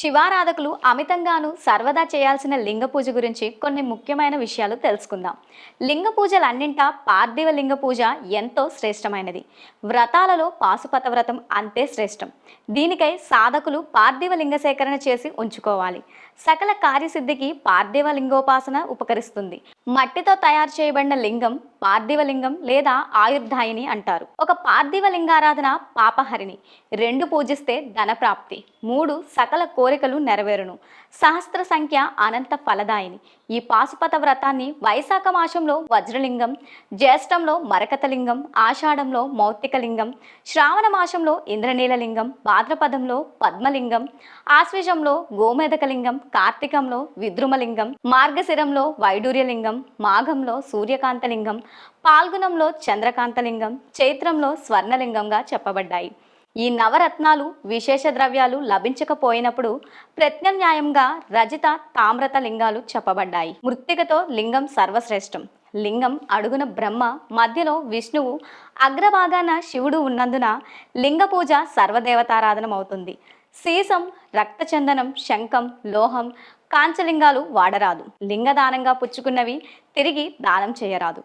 శివారాధకులు అమితంగాను సర్వదా చేయాల్సిన లింగ పూజ గురించి కొన్ని ముఖ్యమైన విషయాలు తెలుసుకుందాం. లింగ పూజలన్నింటా పార్థివ లింగ పూజ ఎంతో శ్రేష్టమైనది. వ్రతాలలో పాశుపత వ్రతం అంతే శ్రేష్టం. దీనికై సాధకులు పార్థివ లింగ సేకరణ చేసి ఉంచుకోవాలి. సకల కార్యసిద్ధికి పార్థివ లింగోపాసన ఉపకరిస్తుంది. మట్టితో తయారు చేయబడిన లింగం పార్థివలింగం లేదా ఆయుర్ధాయిని అంటారు. ఒక పార్థివ లింగారాధన పాపహరిణి. రెండు పూజిస్తే ధనప్రాప్తి. మూడు సకల కోరికలు నెరవేరును. సహస్ర సంఖ్య అనంత ఫలదాయిని. ఈ పాశుపత వ్రతాన్ని వైశాఖ మాసంలో వజ్రలింగం జ్యేష్టంలో మరకతలింగం ఆషాఢంలో మౌక్తికలింగం శ్రావణ మాసంలో ఇంద్రనీలలింగం భాద్రపదంలో పద్మలింగం ఆశ్వేజంలో గోమేధకలింగం కార్తీకంలో విద్రుమలింగం మార్గశిరంలో వైడూర్యలింగం మాఘంలో సూర్యకాంతలింగం పాల్గుణంలో చంద్రకాంతలింగం చైత్రంలో స్వర్ణలింగంగా చెప్పబడ్డాయి. ఈ నవరత్నాలు విశేష ద్రవ్యాలు లభించకపోయినప్పుడు ప్రత్యామ్నాయంగా రజిత తామ్రత లింగాలు చెప్పబడ్డాయి. మృత్తికతో లింగం సర్వశ్రేష్టం. లింగం అడుగున బ్రహ్మ మధ్యలో విష్ణువు అగ్రభాగాన శివుడు ఉన్నందున లింగ పూజ సర్వదేవతారాధనమవుతుంది. సీసం రక్తచందనం శంఖం లోహం కాంచలింగాలు వాడరాదు. లింగదానంగా పుచ్చుకున్నవి తిరిగి దానం చేయరాదు.